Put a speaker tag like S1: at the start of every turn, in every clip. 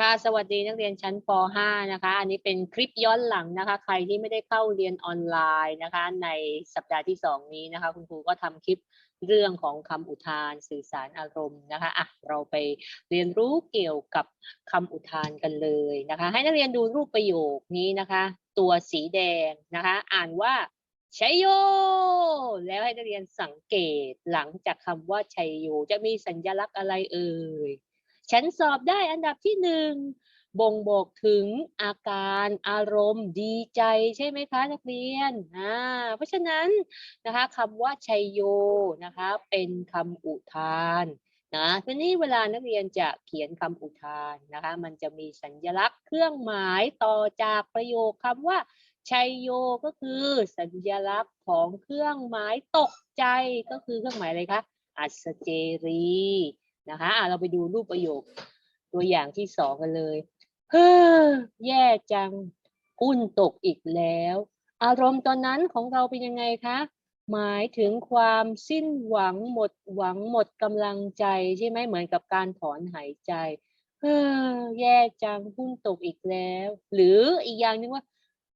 S1: ค่ะสวัสดีนักเรียนชั้นป .5 นะคะ อันนี้เป็นคลิปย้อนหลังนะคะ ใครที่ไม่ได้เข้าเรียนออนไลน์นะคะ ในสัปดาห์ที่สองนี้นะคะ คุณครูก็ทำคลิปเรื่องของคำอุทานสื่อสารอารมณ์นะคะอะเราไปเรียนรู้เกี่ยวกับคำอุทานกันเลยนะคะ ให้นักเรียนดูรูปประโยคนี้นะคะ ตัวสีแดงนะคะ อ่านว่าชัยโย แล้วให้นักเรียนสังเกตหลังจากคำว่าชัยโย จะมีสัญลักษณ์อะไรเอ่ย ฉันสอบได้อันดับที่หนึ่งบ่งบอกถึงอาการอารมณ์ดีใจใช่ไหมคะนักเรียนอ่าเพราะฉะนั้นนะคะคำว่าชัยโยนะคะเป็นคำอุทานนะทีนี้เวลานักเรียนจะเขียนคำอุทานนะคะมันจะมีสัญลักษณ์เครื่องหมายต่อจากประโยคคำว่าชัยโยก็คือสัญลักษณ์ของเครื่องหมายตกใจก็คือเครื่องหมายอะไรคะอัศเจรี นะคะอะเราไปดูรูปประโยคตัวอย่างที่สองกันเลยเฮ้อแย่จังหุ้นตกอีกแล้ว อารมณ์ตอนนั้นของเราเป็นยังไงคะหมายถึงความสิ้นหวังหมดหวังหมดกำลังใจใช่ไหมเหมือนกับการถอนหายใจเฮ้อแย่จังหุ้นตกอีกแล้ว หรืออีกอย่างหนึงว่า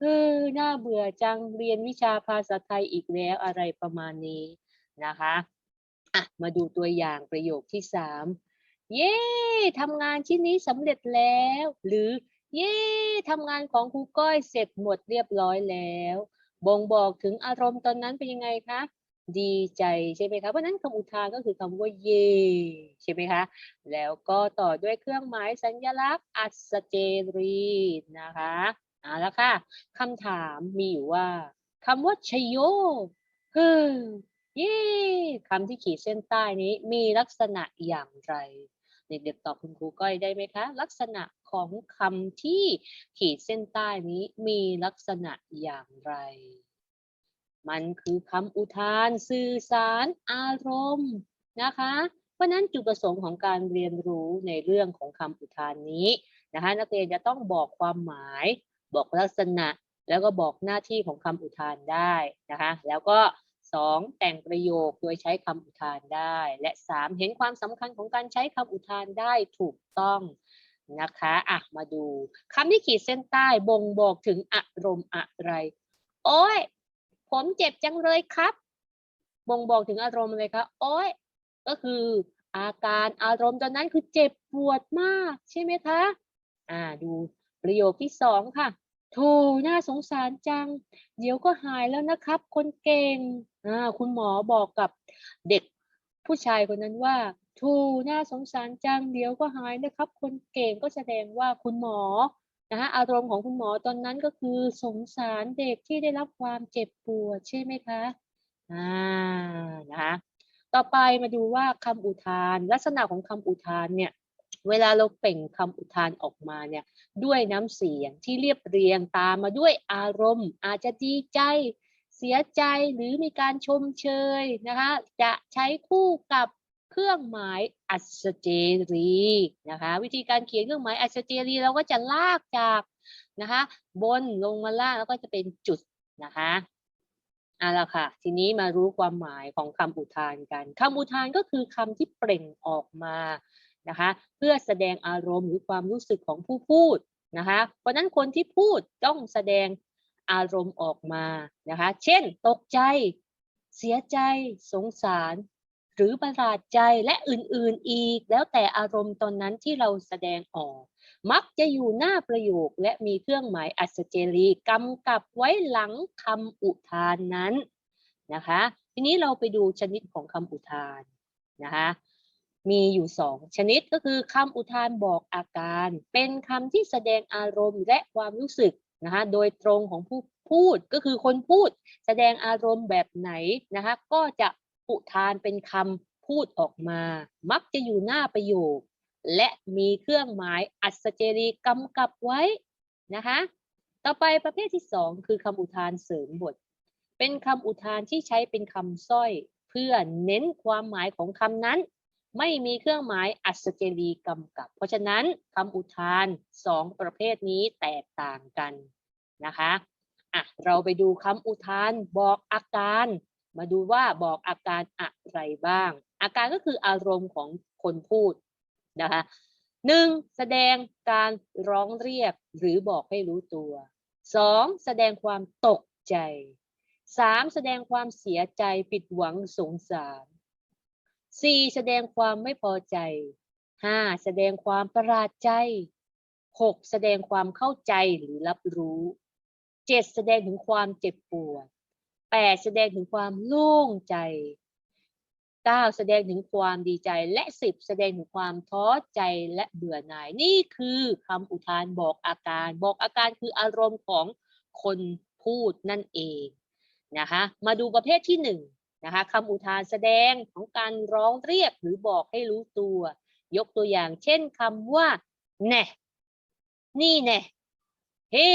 S1: เออน่าเบื่อจังเรียนวิชาภาษาไทยอีกแล้วอะไรประมาณนี้นะคะ อะมาดูตัวอย่างประโยคที่สามเย้ทำงานชิ้นนี้สำเร็จแล้ว หรือเย้ทำงานของครูก้อยเสร็จหมดเรียบร้อยแล้ว บ่งบอกถึงอารมณ์ตอนนั้นเป็นยังไงคะดีใจใช่ไหมคะเพราะฉะนั้นคำอุทานก็คือคำว่าเย่ใช่ไหมคะ แล้วก็ต่อด้วยเครื่องหมายสัญลักษณ์อัศเจรีนะคะเอาละค่ะคำถามมีอยู่ว่าคำว่าชโยเฮ้อ เย้คำที่ขีดเส้นใต้นี้มีลักษณะอย่างไร เด็กๆตอบคุณครูก้อยได้ไหมคะ ลักษณะของคำที่ขีดเส้นใต้นี้มีลักษณะอย่างไร มันคือคำอุทานสื่อสารอารมณ์นะคะเพราะนั้นจุดประสงค์ของการเรียนรู้ในเรื่องของคำอุทานนี้นะคะนักเรียนจะต้องบอกความหมาย บอกลักษณะ แล้วก็บอกหน้าที่ของคำอุทานได้นะคะแล้วก็ สองแต่งประโยคโดยใช้คำอุทานได้ และสามเห็นความสำคัญของการใช้คำอุทานได้ถูกต้องนะคะอะมาดูคำที่ขีดเส้นใต้บ่งบอกถึงอารมณ์อะไร โอ้ย ผมเจ็บจังเลยครับ บ่งบอกถึงอารมณ์อะไรคะโอ้ย ก็คืออาการอารมณ์ตอนนั้นคือเจ็บปวดมากใช่ไหมคะ อ่าดูประโยคที่สองค่ะ โธ่น่าสงสารจัง เดี๋ยวก็หายแล้วนะครับ คนเก่งอ่าคุณหมอบอกกับเด็กผู้ชายคนนั้นว่าโธ่น่าสงสารจัง เดี๋ยวก็หายนะครับ คนเก่งก็แสดงว่าคุณหมอนะคะอารมณ์ของคุณหมอตอนนั้นก็คือสงสารเด็กที่ได้รับความเจ็บปวดใช่ไหมคะอ่านะคะต่อไปมาดูว่าคำอุทาน ลักษณะของคำอุทานเนี่ย เวลาเราเปล่งคำอุทานออกมาเนี่ยด้วยน้ำเสียงที่เรียบเรียงตามมาด้วยอารมณ์ อาจจะดีใจ เสียใจหรือมีการชมเชยนะคะจะใช้คู่กับเครื่องหมายอัศเจรีนะคะวิธีการเขียนเครื่องหมายอัศเจรีเราก็จะลากจากนะคะบนลงมาล่างแล้วก็จะเป็นจุดนะคะเอาละค่ะ ทีนี้มารู้ความหมายของคำอุทานกันคำอุทานก็คือคำที่เปล่งออกมา นะคะ เพื่อแสดงอารมณ์หรือความรู้สึกของผู้พูดนะคะ เพราะนั้นคนที่พูดต้องแสดงอารมณ์ออกมานะคะ เช่น ตกใจ เสียใจ สงสาร หรือประหลาดใจและอื่นๆอีก แล้วแต่อารมณ์ตอนนั้นที่เราแสดงออก มักจะอยู่หน้าประโยคและมีเครื่องหมายอัศเจรีกำกับไว้หลังคำอุทานนั้นนะคะ ทีนี้เราไปดูชนิดของคำอุทานนะคะ มีอยู่สองชนิดก็คือคำอุทานบอกอาการ เป็นคำที่แสดงอารมณ์และความรู้สึกนะคะโดยตรงของผู้พูดก็คือคนพูด แสดงอารมณ์แบบไหนนะคะก็จะอุทานเป็นคำพูดออกมา มักจะอยู่หน้าประโยค และมีเครื่องหมายอัศเจรีกำกับไว้นะคะต่อไปประเภทที่สองคือคำอุทานเสริมบท เป็นคำอุทานที่ใช้เป็นคำสร้อย เพื่อเน้นความหมายของคำนั้น ไม่มีเครื่องหมายอัศเจรีกำกับ เพราะฉะนั้นคำอุทานสองประเภทนี้แตกต่างกันนะคะอะเราไปดูคำอุทานบอกอาการ มาดูว่าบอกอาการอะไรบ้าง อาการก็คืออารมณ์ของคนพูดนะคะหนึ่งแสดงการร้องเรียกหรือบอกให้รู้ตัวสองแสดงความตกใจสามแสดงความเสียใจผิดหวังสงสาร สี่แสดงความไม่พอใจห้าแสดงความประหลาดใจหกแสดงความเข้าใจหรือรับรู้เจ็ดแสดงถึงความเจ็บปวดแปดแสดงถึงความโล่งใจ9แสดงถึงความดีใจและ10แสดงถึงความท้อใจและเบื่อหน่าย นี่คือคำอุทานบอกอาการ บอกอาการคืออารมณ์ของคนพูดนั่นเองนะคะ มาดูประเภทที่1นะคะคำอุทานแสดงของการร้องเรียกหรือบอกให้รู้ตัว ยกตัวอย่างเช่นคำว่าแน่นี่แน่เฮ้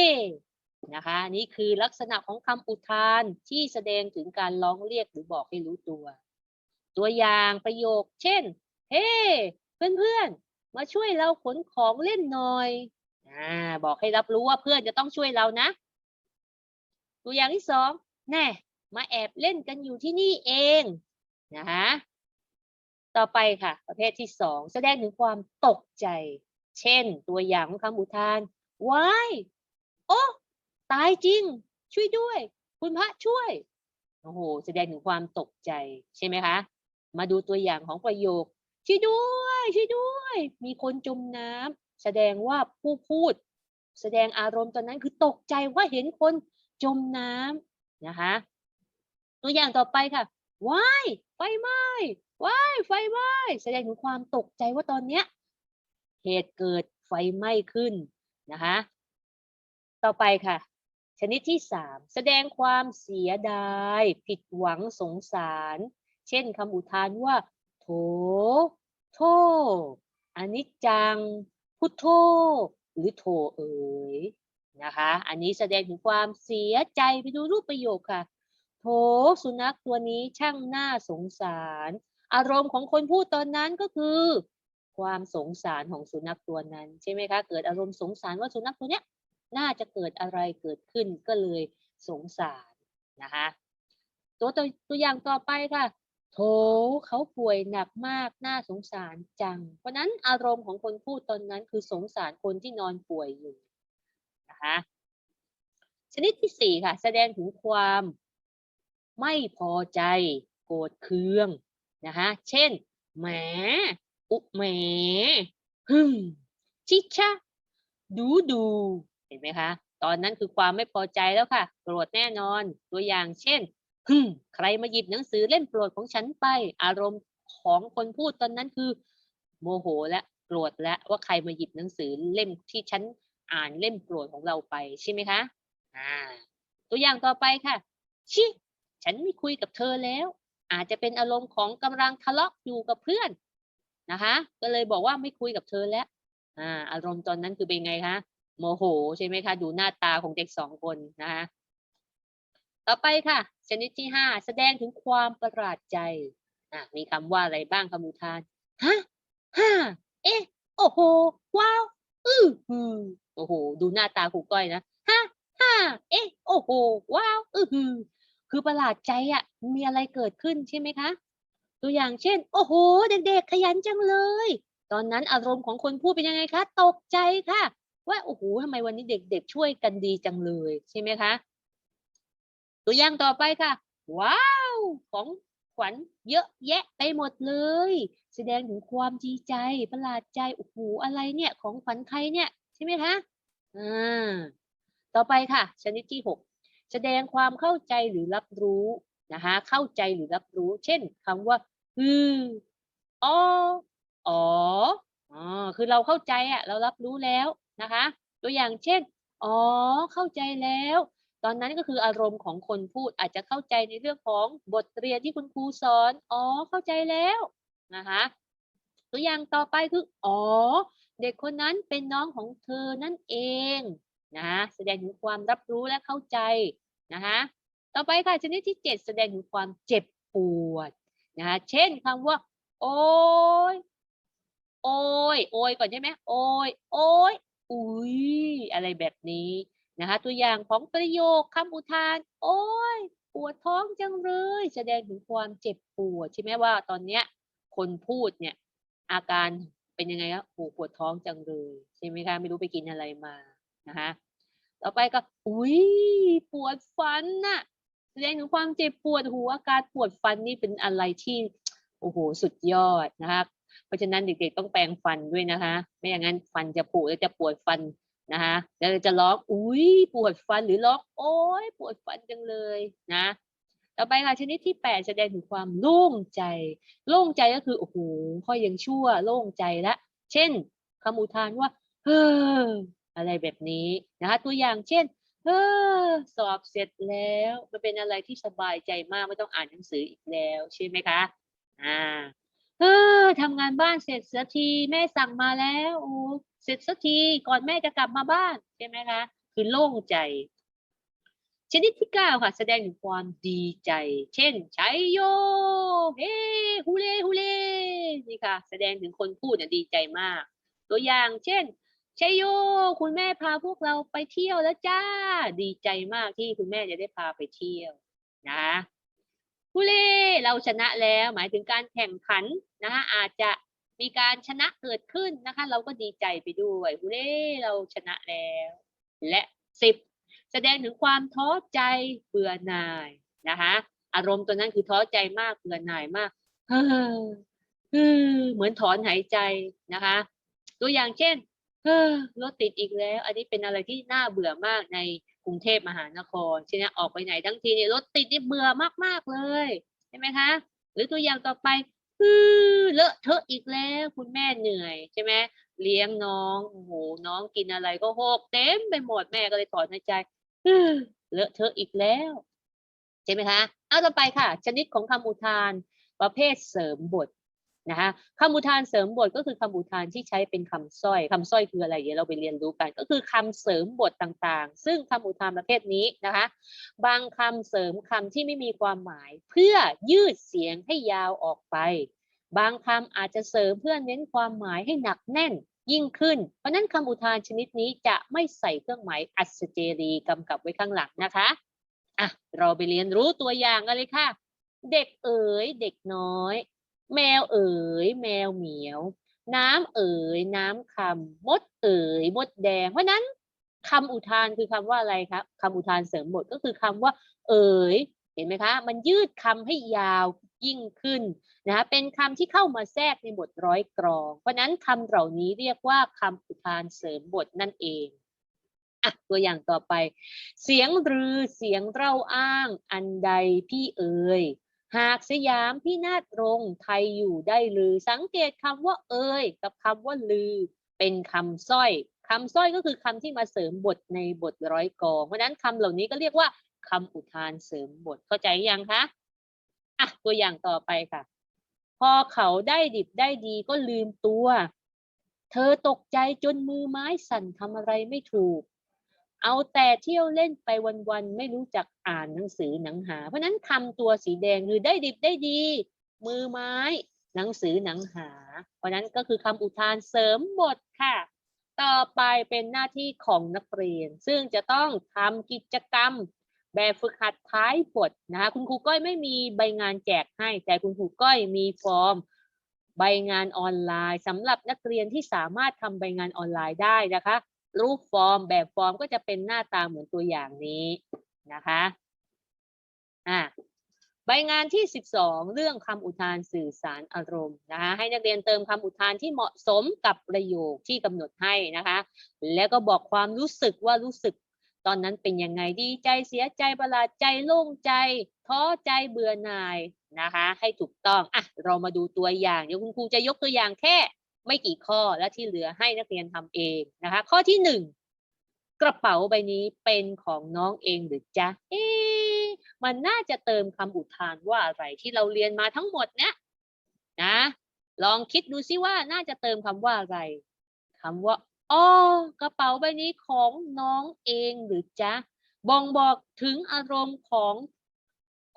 S1: นะคะนี่คือลักษณะของคำอุทานที่แสดงถึงการร้องเรียกหรือบอกให้รู้ตัว ตัวอย่างประโยค เช่น เฮ้เพื่อนๆ มาช่วยเราขนของเล่นหน่อยอ่าบอกให้รับรู้ว่าเพื่อนจะต้องช่วยเรานะ ตัวอย่างที่สองแน่ มาแอบเล่นกันอยู่ที่นี่เองนะคะต่อไปค่ะ ประเภทที่สองแสดงถึงความตกใจ เช่น ตัวอย่างของคำอุทานว้ายโอ้ตายจริง ช่วยด้วย คุณพระช่วยโอ้โหแสดงถึงความตกใจใช่ไหมคะ มาดูตัวอย่างของประโยคช่วยด้วยช่วยด้วย มีคนจมน้ำแสดงว่าผู้พูด แสดงอารมณ์ตอนนั้นคือตกใจว่าเห็นคนจมน้ำนะคะ ตัวอย่างต่อไปค่ะว้ายไฟไหม้ว้ายไฟไหม้แสดงถึงความตกใจว่าตอนเนี้ยเหตุเกิดไฟไหม้ขึ้นนะคะต่อไปค่ะ ชนิดที่สามแสดงความเสียดาย ผิดหวังสงสาร เช่นคำอุทานว่าโถโทอนิจจัง พุทโธหรือโถเอ๋ยนะคะ อันนี้แสดงถึงความเสียใจไปดูรูปประโยคค่ะ โถสุนัขตัวนี้ช่างน่าสงสาร อารมณ์ของคนพูดตอนนั้นก็คือ ความสงสารของสุนัขตัวนั้น ใช่ไหมคะ เกิดอารมณ์สงสารว่าสุนัขตัวเนี้ยน่าจะเกิดอะไรเกิดขึ้นก็เลยสงสารนะคะตัวตัวตัวอย่างต่อไปค่ะ โถเขาป่วยหนักมากน่าสงสารจัง เพราะนั้นอารมณ์ของคนพูดตอนนั้นคือสงสารคนที่นอนป่วยอยู่นะคะชนิดที่สี่ค่ะ แสดงถึงความ ไม่พอใจ โกรธเคืองนะคะ เช่นแหมอุแหมฮึมชิชะดูดูเห็นไหมคะ ตอนนั้นคือความไม่พอใจแล้วค่ะ โกรธแน่นอน ตัวอย่างเช่นฮึมใครมาหยิบหนังสือเล่มโปรดของฉันไป อารมณ์ของคนพูดตอนนั้นคือ โมโหและโกรธและว่าใครมาหยิบหนังสือเล่มที่ฉันอ่านเล่มโปรดของเราไปใช่ไหมคะ อ่า ตัวอย่างต่อไปค่ะ ชิ ฉันไม่คุยกับเธอแล้ว อาจจะเป็นอารมณ์ของกำลังทะเลาะอยู่กับเพื่อนนะคะ ก็เลยบอกว่าไม่คุยกับเธอแล้วอ่าอารมณ์ตอนนั้นคือเป็นไงคะโมโหใช่ไหมคะ ดูหน้าตาของเด็กสองคนนะคะต่อไปค่ะ ชนิดที่ห้าแสดงถึงความประหลาดใจอะมีคำว่าอะไรบ้างคำอุทานฮะฮ่าเอ๊ะโอ้โห ว้าวอือหือโอ้โห ดูหน้าตาครูก้อยนะฮะฮ่าเอ๊ะโอ้โห ว้าวอือหือ คือประหลาดใจอะมีอะไรเกิดขึ้นใช่ไหมคะ ตัวอย่างเช่น โอ้โห เด็กๆ ขยันจังเลย ตอนนั้นอารมณ์ของคนพูดเป็นยังไงคะ ตกใจค่ะ ว่าโอ้โหทำไมวันนี้เด็กๆ ช่วยกันดีจังเลยใช่ไหมคะ ตัวอย่างต่อไปค่ะ ว้าว ของขวัญเยอะแยะไปหมดเลย แสดงถึงความดีใจประหลาดใจโอ้โหอะไรเนี่ยของขวัญใครเนี่ยใช่ไหมคะอ่าต่อไปค่ะ ชนิดที่หก แสดงความเข้าใจหรือรับรู้นะคะเข้าใจหรือรับรู้ เช่นคำว่าฮืออ๋ออ๋ออ๋อคือเราเข้าใจอะเรารับรู้แล้วนะคะ ตัวอย่างเช่นอ๋อเข้าใจแล้ว ตอนนั้นก็คืออารมณ์ของคนพูดอาจจะเข้าใจในเรื่องของบทเรียนที่คุณครูสอนอ๋อเข้าใจแล้วนะคะตัวอย่างต่อไปคืออ๋อเด็กคนนั้นเป็นน้องของเธอนั่นเอง นะแสดงถึงความรับรู้และเข้าใจนะคะต่อไปค่ะชนิดที่ 7 แสดงถึงความเจ็บปวดนะคะเช่นคำว่า โอ้ยโอ้ยโอ้ยก่อนใช่ไหมโอ้ยโอ้ยอุ้ยอะไรแบบนี้นะคะตัวอย่างของประโยคคำอุทาน โอ้ยปวดท้องจังเลย แสดงถึงความเจ็บปวดใช่ไหมว่าตอนเนี้ยคนพูดเนี่ยอาการเป็นยังไงครับโอ้ปวดท้องจังเลยใช่ไหมคะไม่รู้ไปกินอะไรมา นะคะต่อไปก็ อุ้ยปวดฟันน่ะแสดงถึงความเจ็บปวดหูอาการปวดฟันนี่เป็นอะไรที่โอ้โหสุดยอดนะคะเพราะฉะนั้นเด็กๆต้องแปรงฟันด้วยนะคะ ไม่อย่างนั้นฟันจะผุแล้วจะปวดฟันนะคะแล้วจะร้องอุ้ยปวดฟันหรือร้องโอ้ยปวดฟันจังเลยนะ ต่อไปค่ะชนิดที่แปดแสดงถึงความโล่งใจ โล่งใจก็คือโอ้โหค่อยยังชั่วโล่งใจละ เช่นคำอุทานว่าเฮ้อ อะไรแบบนี้นะคะตัวอย่างเช่นเออสอบเสร็จแล้วมันเป็นอะไรที่สบายใจมากไม่ต้องอ่านหนังสืออีกแล้วใช่ไหมคะอ่าเออทำงานบ้านเสร็จสักทีแม่สั่งมาแล้วโอ้เสร็จสักทีก่อนแม่จะกลับมาบ้านใช่ไหมคะคือโล่งใจ ชนิดที่เก้าค่ะ แสดงถึงความดีใจ เช่นใชัยโยเฮ้ฮูเล่ฮูเล่นี่ค่ะ แสดงถึงคนพูดเนี่ยดีใจมาก ตัวอย่างเช่น ชัยโย คุณแม่พาพวกเราไปเที่ยวแล้วจ้า ดีใจมากที่คุณแม่จะได้พาไปเที่ยวนะฮูเล่เราชนะแล้ว หมายถึงการแข่งขันนะคะอาจจะมีการชนะเกิดขึ้นนะคะ เราก็ดีใจไปด้วยฮูเล่เราชนะแล้ว และสิบแสดงถึงความท้อใจเบื่อหน่ายนะคะอารมณ์ตัวนั้นคือท้อใจมากเบื่อหน่ายมากเฮ้อเหมือนถอนหายใจนะคะ ตัวอย่างเช่น เฮ้อรถติดอีกแล้ว อันนี้เป็นอะไรที่น่าเบื่อมากในกรุงเทพมหานครใช่ไหมออกไปไหนทั้งทีเนี่ยรถติดนี่เบื่อมากๆเลยใช่ไหมคะ หรือตัวอย่างต่อไปเลอะเทอะอีกแล้วคุณแม่เหนื่อยใช่ไหมเลี้ยงน้องโอ้โหน้องกินอะไรก็หกเต็มไปหมดแม่ก็เลยถอนหายใจเอ้อเลอะเทอะอีกแล้วใช่ไหมคะ เอาต่อไปค่ะ ชนิดของคำอุทาน ประเภทเสริมบท นะคะคำอุทานเสริมบทก็คือคำอุทานที่ใช้เป็นคำสร้อยคำสร้อยคืออะไรเดี๋ยวเราไปเรียนรู้กัน ก็คือคำเสริมบทต่างๆ ซึ่งคำอุทานประเภทนี้นะคะ บางคำเสริมคำที่ไม่มีความหมาย เพื่อยืดเสียงให้ยาวออกไป บางคำอาจจะเสริมเพื่อเน้นความหมายให้หนักแน่นยิ่งขึ้น เพราะฉะนั้นคำอุทานชนิดนี้จะไม่ใส่เครื่องหมายอัศเจรีกำกับไว้ข้างหลังนะคะอะเราไปเรียนรู้ตัวอย่างกันเลยค่ะ เด็กเอ๋ยเด็กน้อย แมวเอ๋ย แมวเหมียว น้ำเอ๋ย น้ำคำมดเอ๋ย มดแดง เพราะนั้นคำอุทานคือคำว่าอะไรครับคำอุทานเสริมบทก็คือคำว่า เอ๋ย เห็นไหมคะ มันยืดคำให้ยาวยิ่งขึ้นนะคะเป็นคำที่เข้ามาแทรกในบทร้อยกรอง เพราะนั้นคำเหล่านี้เรียกว่าคำอุทานเสริมบทนั่นเองอะตัวอย่างต่อไป เสียงรือเสียงเล่าอ้าง อันใดพี่เอ่ย หากสยามพี่นาฏรงไทยอยู่ได้ลือ สังเกตคำว่าเอ่ยกับคำว่าลือ เป็นคำสร้อยคำสร้อยก็คือคำที่มาเสริมบทในบทร้อยกรองเพราะนั้นคำเหล่านี้ก็เรียกว่าคำอุทานเสริมบทเข้าใจยังคะอะตัวอย่างต่อไปค่ะ พอเขาได้ดิบได้ดีก็ลืมตัว เธอตกใจจนมือไม้สั่นทำอะไรไม่ถูก เอาแต่เที่ยวเล่นไปวันๆไม่รู้จักอ่านหนังสือหนังหา เพราะนั้นคำตัวสีแดงคือได้ดิบได้ดี มือไม้ หนังสือหนังหา เพราะนั้นก็คือคำอุทานเสริมบทค่ะ ต่อไปเป็นหน้าที่ของนักเรียน ซึ่งจะต้องทำกิจกรรม แบบฝึกหัดท้ายบทนะคะคุณครูก้อยไม่มีใบงานแจกให้ แต่คุณครูก้อยมีฟอร์มใบงานออนไลน์สำหรับนักเรียนที่สามารถทำใบงานออนไลน์ได้นะคะ รูปฟอร์มแบบฟอร์มก็จะเป็นหน้าตาเหมือนตัวอย่างนี้นะคะอะใบงานที่ 12 เรื่องคำอุทานสื่อสารอารมณ์นะคะให้นักเรียนเติมคำอุทานที่เหมาะสมกับประโยคที่กำหนดให้นะคะ แล้วก็บอกความรู้สึกว่ารู้สึก ตอนนั้นเป็นยังไงดีใจเสียใจประหลาดใจโล่งใจ ท้อใจเบื่อหน่ายนะคะ ให้ถูกต้องอะเรามาดูตัวอย่างเดี๋ยวคุณครูจะยกตัวอย่างแค่ ไม่กี่ข้อและที่เหลือให้นักเรียนทำเองนะคะ ข้อที่หนึ่งกระเป๋าใบนี้เป็นของน้องเองหรือจ๊ะเอ๊มันน่าจะเติมคำอุทานว่าอะไรที่เราเรียนมาทั้งหมดเนี่ยนะ ลองคิดดูซิว่าน่าจะเติมคำว่าอะไรคำว่าอ๋อกระเป๋าใบนี้ของน้องเองหรือจ๊ะบ่งบอกถึงอารมณ์ของ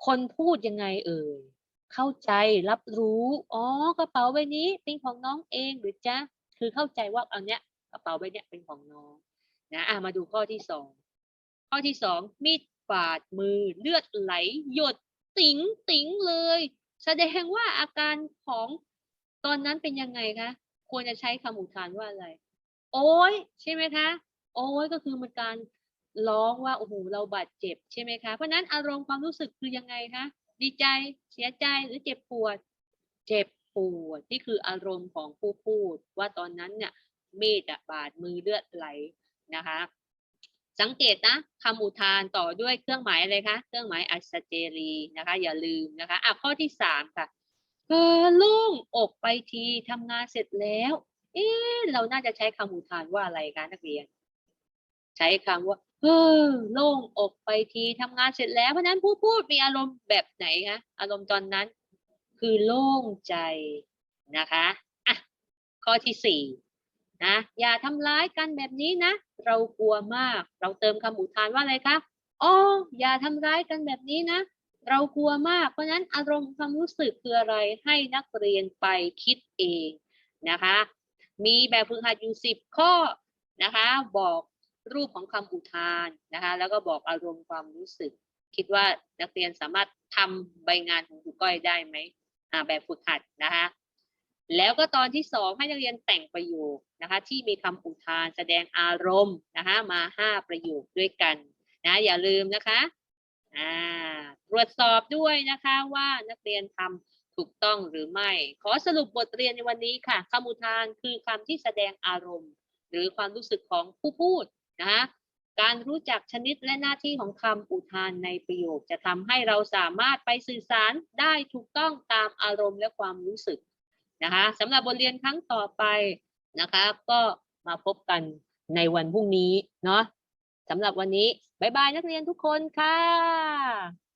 S1: คนพูดยังไงเอ่ย เข้าใจรับรู้อ๋อกระเป๋าใบนี้เป็นของน้องเองหรือจ๊ะคือเข้าใจว่าเอาเนี้ยกระเป๋าใบเนี้ยเป็นของน้องนะอะมาดูข้อที่สองข้อที่สองมีดบาดมือเลือดไหล หยดติ๋งติ๋งเลย แสดงว่าอาการของตอนนั้นเป็นยังไงคะควรจะใช้คำอุทานว่าอะไร โอ้ยใช่ไหมคะโอ้ยก็คือมันการร้องว่าโอ้โหเราบาดเจ็บใช่ไหมคะเพราะฉะนั้นอารมณ์ความรู้สึกคือยังไงคะ ดีใจ เสียใจหรือเจ็บปวด เจ็บปวดนี่คืออารมณ์ของผู้พูด ว่าตอนนั้นเนี่ยมีดบาดมือเลือดไหลนะคะ สังเกตนะคำอุทานต่อด้วยเครื่องหมายอะไรคะเครื่องหมายอัศเจรีนะคะ อย่าลืมนะคะอะข้อที่สามค่ะเออโล่งอกไปทีทำงานเสร็จแล้ว เอ๊ะเราน่าจะใช้คำอุทานว่าอะไรคะนักเรียน ใช้คำว่า เออโล่งอกไปทีทำงานเสร็จแล้วเพราะนั้นผู้พูดมีอารมณ์แบบไหนคะอารมณ์ตอนนั้น คือโล่งใจนะคะอะข้อที่สี่นะอย่าทำร้ายกันแบบนี้นะ เรากลัวมาก เราเติมคำอุทานว่าอะไรคะอ๋ออย่าทำร้ายกันแบบนี้นะ เรากลัวมาก เพราะฉะนั้นอารมณ์ความรู้สึกคืออะไรให้นักเรียนไปคิดเองนะคะ มีแบบฝึกหัดอยู่สิบข้อนะคะ บอก รูปของคำอุทานนะคะแล้วก็บอกอารมณ์ความรู้สึก คิดว่านักเรียนสามารถทำใบงานของครูก้อยได้ไหมอ่าแบบฝึกหัดนะคะแล้วก็ตอนที่สองให้นักเรียนแต่งประโยคนะคะที่มีคำอุทานแสดงอารมณ์นะคะมาห้าประโยคด้วยกันนะอย่าลืมนะคะอ่าตรวจสอบด้วยนะคะว่านักเรียนทำถูกต้องหรือไม่ ขอสรุปบทเรียนในวันนี้ค่ะคำอุทานคือคำที่แสดงอารมณ์ หรือความรู้สึกของผู้พูด นะคะการรู้จักชนิดและหน้าที่ของคำอุทานในประโยค จะทำให้เราสามารถไปสื่อสารได้ถูกต้องตามอารมณ์และความรู้สึกนะคะสำหรับบทเรียนครั้งต่อไปนะคะก็มาพบกันในวันพรุ่งนี้เนาะสำหรับวันนี้ บ๊ายบายนักเรียนทุกคนค่ะ